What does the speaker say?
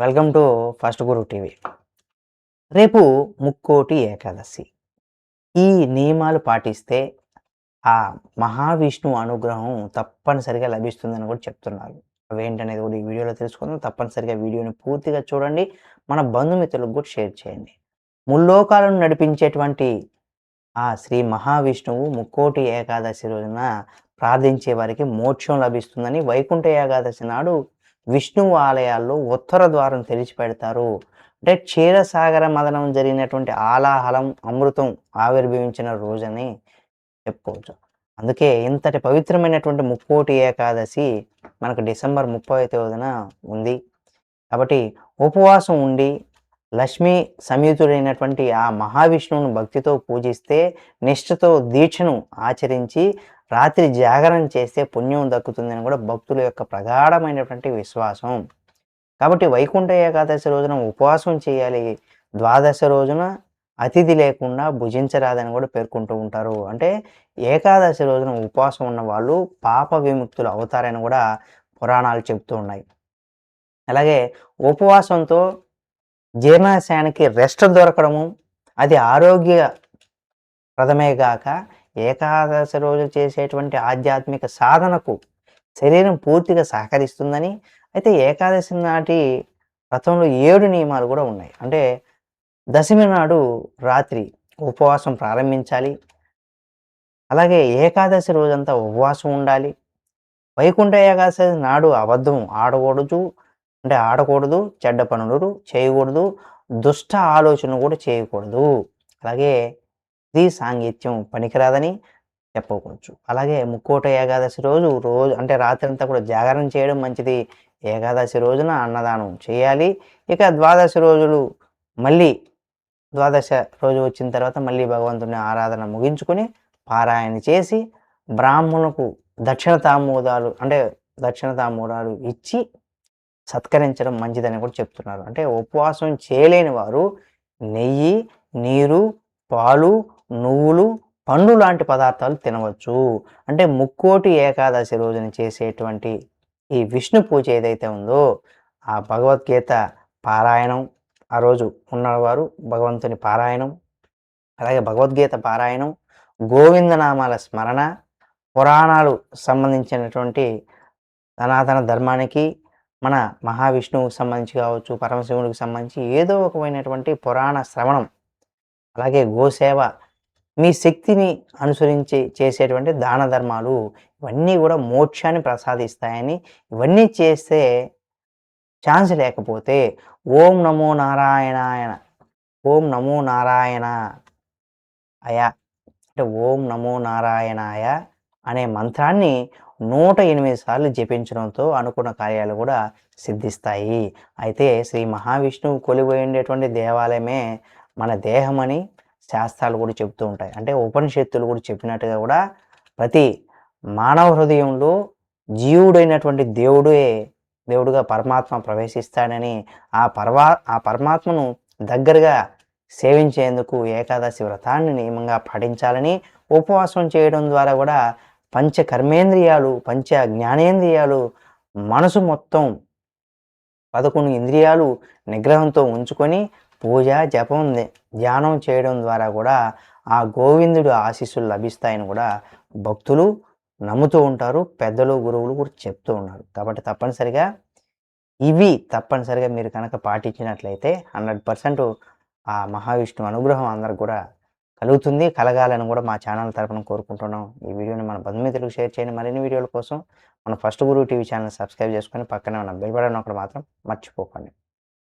Welcome to first Guru TV. రేపు ముక్కోటి ఏకాదశి. ఈ నియమాలు పాటిస్తే ఆ మహావిష్ణువు అనుగ్రహం తప్పనిసరిగా లభిస్తుందని కూడా చెప్తున్నారు. అవేంటనేది కూడా ఈ వీడియోలో తెలుసుకుందాం. తప్పనిసరిగా వీడియోని పూర్తిగా చూడండి. మన బంధుమిత్రులకు కూడా షేర్ చేయండి. ముల్లోకాలను నడిపించేటువంటి ఆ శ్రీ మహావిష్ణువు ముక్కోటి ఏకాదశి రోజున ప్రార్థించే వారికి మోక్షం లభిస్తుందని వైకుంఠ ఏకాదశి నాడు విష్ణువు ఆలయాల్లో ఉత్తర ద్వారం తెరిచి పెడతారు. అంటే క్షీరసాగర మదనం జరిగినటువంటి ఆలాహలం అమృతం ఆవిర్భవించిన రోజని చెప్పుకోవచ్చు. అందుకే ఇంతటి పవిత్రమైనటువంటి ముక్కోటి ఏకాదశి మనకు డిసెంబర్ ముప్పై తేదీన ఉంది. కాబట్టి ఉపవాసం ఉండి లక్ష్మి సమీతుడైనటువంటి ఆ మహావిష్ణువును భక్తితో పూజిస్తే నిష్ఠతో దీక్షను ఆచరించి రాత్రి జాగరణ చేస్తే పుణ్యం దక్కుతుందని కూడా భక్తుల యొక్క ప్రగాఢమైనటువంటి విశ్వాసం. కాబట్టి వైకుంఠ ఏకాదశి రోజున ఉపవాసం చేయాలి. ద్వాదశ రోజున అతిథి లేకుండా భుజించరాదని కూడా పేర్కొంటూ ఉంటారు. అంటే ఏకాదశి రోజున ఉపవాసం ఉన్న వాళ్ళు పాప విముక్తులు అవుతారని కూడా పురాణాలు చెబుతూ ఉన్నాయి. అలాగే ఉపవాసంతో జీర్ణాశయానికి రెస్ట్ దొరకడము అది ఆరోగ్య ప్రదమే గాక ఏకాదశి రోజు చేసేటువంటి ఆధ్యాత్మిక సాధనకు శరీరం పూర్తిగా సహకరిస్తుందని అయితే ఏకాదశి నాటి వ్రతంలో ఏడు నియమాలు కూడా ఉన్నాయి. అంటే దశమి నాడు రాత్రి ఉపవాసం ప్రారంభించాలి. అలాగే ఏకాదశి రోజంతా ఉపవాసం ఉండాలి. వైకుంఠ ఏకాదశి నాడు అబద్ధం ఆడకూడదు. అంటే ఆడకూడదు చెడ్డ పనులు చేయకూడదు దుష్ట ఆలోచన కూడా చేయకూడదు. అలాగే ఇది సాంగిత్యం పనికిరాదని చెప్పుకోవచ్చు అలాగే ముక్కోట ఏకాదశి రోజు రోజు అంటే రాత్రి అంతా కూడా జాగరణ చేయడం మంచిది. ఏకాదశి రోజున అన్నదానం చేయాలి. ఇక ద్వాదశి రోజులు మళ్ళీ ద్వాదశ రోజు వచ్చిన తర్వాత మళ్ళీ భగవంతుని ఆరాధన ముగించుకొని పారాయణ చేసి బ్రాహ్మణులకు దక్షిణ తామూదాలు అంటే దక్షిణ తామూదాలు ఇచ్చి సత్కరించడం మంచిదని కూడా చెప్తున్నారు. అంటే ఉపవాసం చేయలేని వారు నెయ్యి నీరు పాలు నువ్వులు పండు లాంటి పదార్థాలు తినవచ్చు. అంటే ముక్కోటి ఏకాదశి రోజున చేసేటువంటి ఈ విష్ణు పూజ ఏదైతే ఉందో ఆ భగవద్గీత పారాయణం ఆ రోజు ఉన్నవారు భగవంతుని పారాయణం అలాగే భగవద్గీత పారాయణం గోవిందనామాల స్మరణ పురాణాలు సంబంధించినటువంటి సనాతన ధర్మానికి మన మహావిష్ణువుకి సంబంధించి కావచ్చు పరమశివుడికి సంబంధించి ఏదో ఒకమైనటువంటి పురాణ శ్రవణం అలాగే గోసేవ మీ శక్తిని అనుసరించి చేసేటువంటి దాన ధర్మాలు ఇవన్నీ కూడా మోక్షాన్ని ప్రసాదిస్తాయని ఇవన్నీ చేస్తే ఛాన్స్ లేకపోతే ఓం నమో నారాయణాయన ఓం నమో నారాయణ అయ అంటే ఓం నమో నారాయణాయ అనే మంత్రాన్ని నూట ఎనిమిది సార్లు జపించడంతో అనుకున్న కార్యాలు కూడా సిద్ధిస్తాయి. అయితే శ్రీ మహావిష్ణువు కొలిపోయి ఉండేటువంటి దేవాలయమే మన దేహమని శాస్త్రాలు కూడా చెబుతూ ఉంటాయి. అంటే ఉపనిషత్తులు కూడా చెప్పినట్టుగా కూడా ప్రతి మానవ హృదయంలో జీవుడైనటువంటి దేవుడే దేవుడుగా పరమాత్మ ప్రవేశిస్తాడని ఆ పర్వా ఆ పరమాత్మను దగ్గరగా సేవించేందుకు ఏకాదశి వ్రతాన్ని నియమంగా పాటించాలని ఉపవాసం చేయడం ద్వారా కూడా పంచ కర్మేంద్రియాలు పంచ జ్ఞానేంద్రియాలు మనసు మొత్తం పదకొండు ఇంద్రియాలు నిగ్రహంతో ఉంచుకొని పూజ జపం ధ్యానం చేయడం ద్వారా కూడా ఆ గోవిందుడు ఆశీస్సులు లభిస్తాయని కూడా భక్తులు నమ్ముతూ ఉంటారు. పెద్దలు గురువులు కూడా చెప్తూ ఉన్నారు. కాబట్టి తప్పనిసరిగా ఇవి తప్పనిసరిగా మీరు కనుక పాటించినట్లయితే హండ్రెడ్ పర్సెంట్ ఆ మహావిష్ణు అనుగ్రహం అందరికి కూడా కలుగుతుంది కలగాలని కూడా మా ఛానల్ తరపున కోరుకుంటున్నాం. ఈ వీడియోని మన బంధుమిత్రులకు షేర్ చేయండి. మరిన్ని వీడియోల కోసం మన ఫస్ట్ గురువు టీవీ ఛానల్ సబ్స్క్రైబ్ చేసుకొని పక్కనే ఉన్న బెల్ బటన్ ఒకటి మాత్రం మర్చిపోకండి.